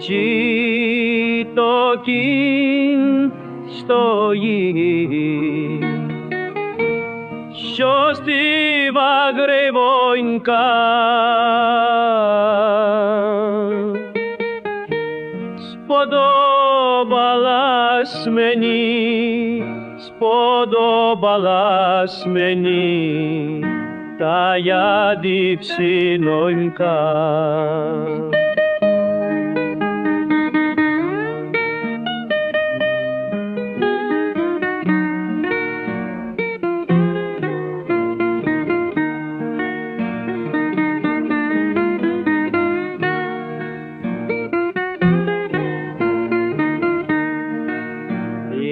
чи то кінь стоїть, що стива гривонька. Сподобалась мені, сподобалась мені, та я дівсинонька.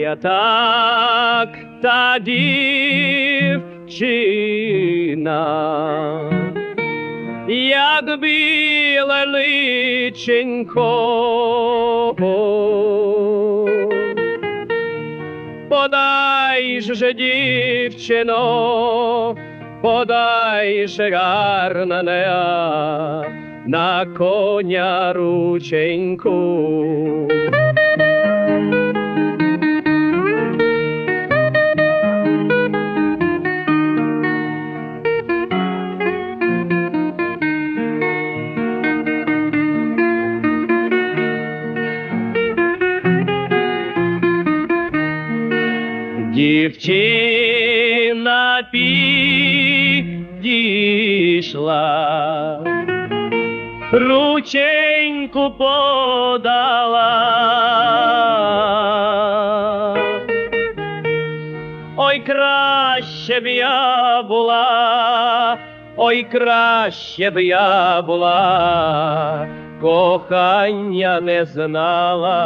Я так та дівчина, як біле личенько. Подай же, дівчино, подай же гарна неа на коня рученьку. Дівчина підійшла, рученьку подала. Ой, краще б я була, ой, краще б я була, кохання не знала.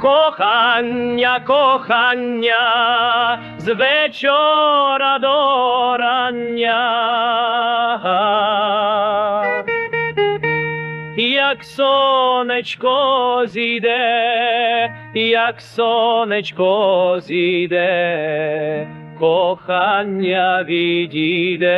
Кохання, кохання, з вечора до рання. Як сонечко зійде, як сонечко зійде, кохання відійде.